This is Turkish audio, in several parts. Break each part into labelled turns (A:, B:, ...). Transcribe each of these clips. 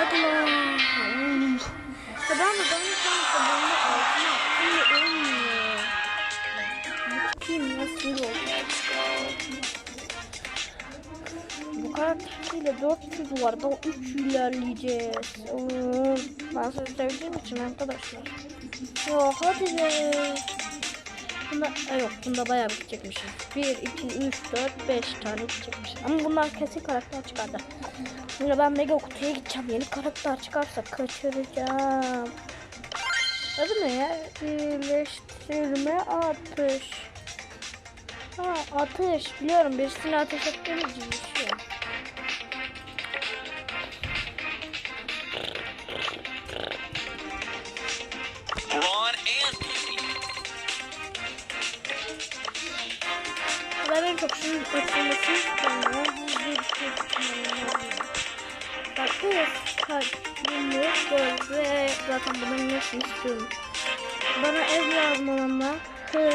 A: Hadi lan. Ya ben de ben de altına attım da. Bu karakteriyle 400 var. Daha 3 ilerleyeceğiz. Ben sizi sevdiğim için arkadaşlar. Ya hadi be. Bunda, Aa, yok bunda bayağı bir çekmişiz. 1, 2, 3, 4, 5 tane çekmişiz. Ama bunlar kesin karakter çıkardı. Şimdi ben mega kutuya gideceğim. Yeni karakter çıkarsa kaçıracağım. Adı ne ya? Birleştirme atış. Ha atış. Biliyorum birisini ateş ettiğimiz gibi Şunun açılmasını şey ve zaten hepsini istiyorum. Bana ev yazmalarına hı,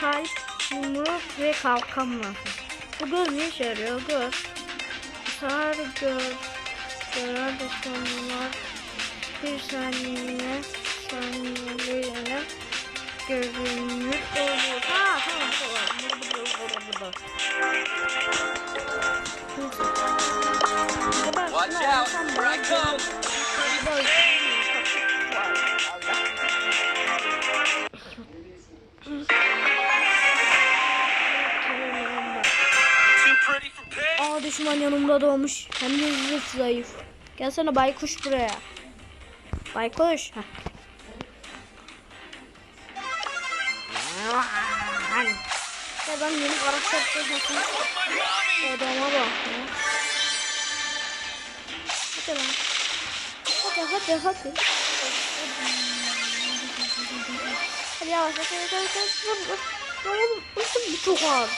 A: kalp, yumruk ve kalkan lazım. Bu göz ne işe yarıyor? Göz. Sar göz. Gören de sonlar. Bir saniye. Saniyeliğine görünür
B: Watch out, here I come. Too pretty for pigs?
A: Aa düşman yanımda doğmuş. Hem de zıt zayıf. Gelsene baykuş buraya. Baykuş. Heh. Ya ben yeni
B: My mommy!
A: odama bak ya. Hadi lan. Hadi hadi hadi. Hadi yavaş yavaş yavaş yavaş. Vur vur. Oğlum ısın bu çok ağır.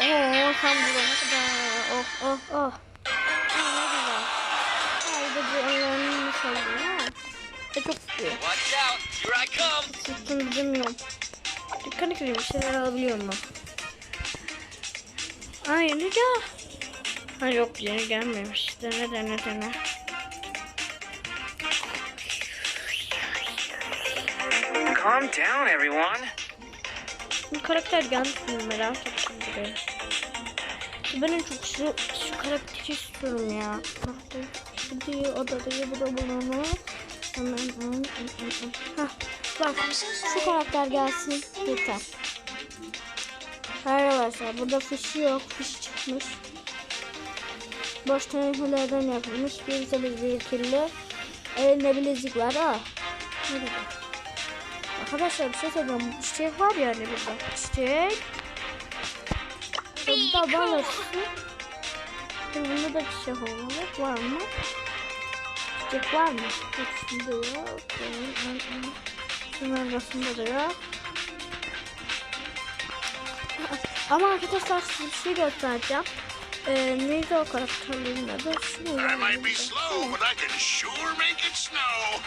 A: Oo sen vurana kadar. Oh oh oh. Ne güzel. Haydi bu önlerini sallıyor ha. E çok
B: come.
A: Sıktım bilmiyorum. Dikkat edin bir şeyler alabiliyorum ben. Aa yeni gel. Ha yok yeni gelmemiş. Dene dene dene.
B: Calm down, everyone.
A: Bu karakter gelmiş mi merak ettim buraya. Ben en çok şu, şu karakteri istiyorum ya. Bak şu diyor, o da diyor, bu da bunu. Hah, bak şu karakter gelsin yeter. Arkadaşlar burada fişi yok, fiş çıkmış. Boş teneklerden yapılmış bir de bilezikli. Elinde bilezik var ha. Arkadaşlar bir şey söyleyeceğim. Bu çiçek var ya hani burada. Çiçek. Burada balık. Bunda da çiçek olmalı. Var mı? Çiçek var mı? Hepsinde yok. Şunun arasında da yok. Ama arkadaşlar size bir şey göstereceğim. Ee, neydi o karakterlerin adı? Şu mu?
C: I might be slow, but I can sure make it snow.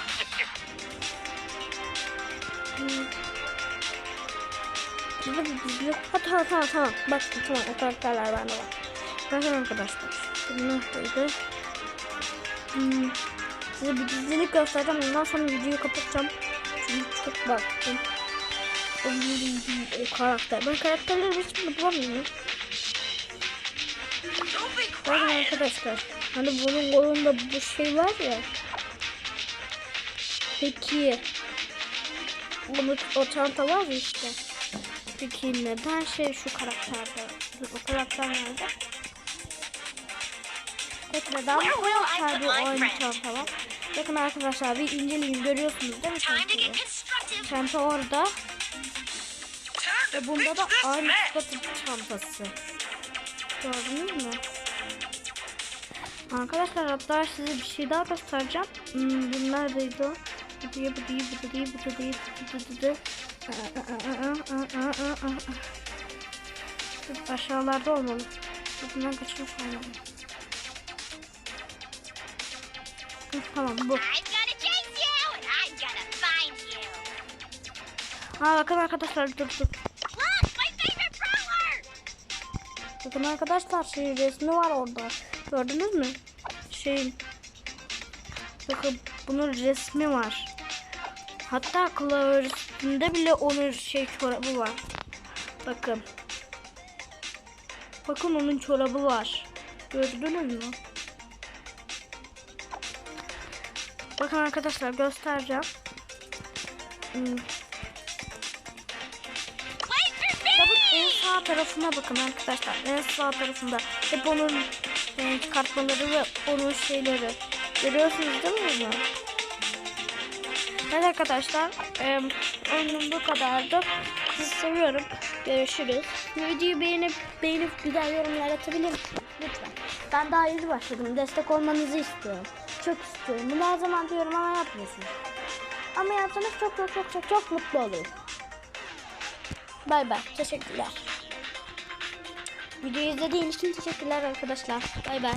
A: Bize bir dizi yok. Ha tamam tamam tamam. Bak tamam o karakterler bende var. Bakın arkadaşlar. Bu neredeydi? Hmm. Size bir dizilik göstereceğim. Ondan sonra videoyu kapatacağım. Çünkü çok baktım. O, o karakter. Ben karakterleri hiç bulamıyorum. Bakın arkadaşlar. Hani bunun kolunda bu şey var ya. Peki. Bunu, o çanta var ya işte. Peki neden şey şu karakterde? Dur, O karakter nerede? Peki neden bu karakterde aynı çanta var? Bakın arkadaşlar bir inceleyin görüyorsunuz değil mi çantayı? Çanta orada ve bunda da aynı çantası. Gördünüz mü? Arkadaşlar hatta size bir şey daha göstereceğim. Hmm, bu neredeydi o? Bu diye bu diye bu diye bu diye bu diye bu diye. Dur, Aşağılarda olmalı. Bundan kaçmış olmalı. Tamam bu. Ha bakın arkadaşlar dur dur. Bakın arkadaşlar şey resmi var orada. Gördünüz mü? Şeyin Bakın bunun resmi var. Hatta klavyesinde bile onun şey çorabı var. Bakın. Bakın onun çorabı var. Gördünüz mü? Bakın arkadaşlar göstereceğim. Hmm, sağ tarafına bakın arkadaşlar. En sağ tarafında. Hep onun e, çıkartmaları ve onun şeyleri. Görüyorsunuz değil mi bunu? Evet arkadaşlar. E, oyunum bu kadardı. Sizi seviyorum. Görüşürüz. Videoyu beğenip beğenip güzel yorumlar atabilir misiniz? Lütfen. Ben daha yeni başladım. Destek olmanızı istiyorum. Çok istiyorum. Bunu her zaman diyorum ama yapmıyorsunuz. Ama yapsanız çok çok çok çok çok mutlu olurum. Bay bay. Teşekkürler. Videoyu izlediğiniz için teşekkürler arkadaşlar. Bay bay.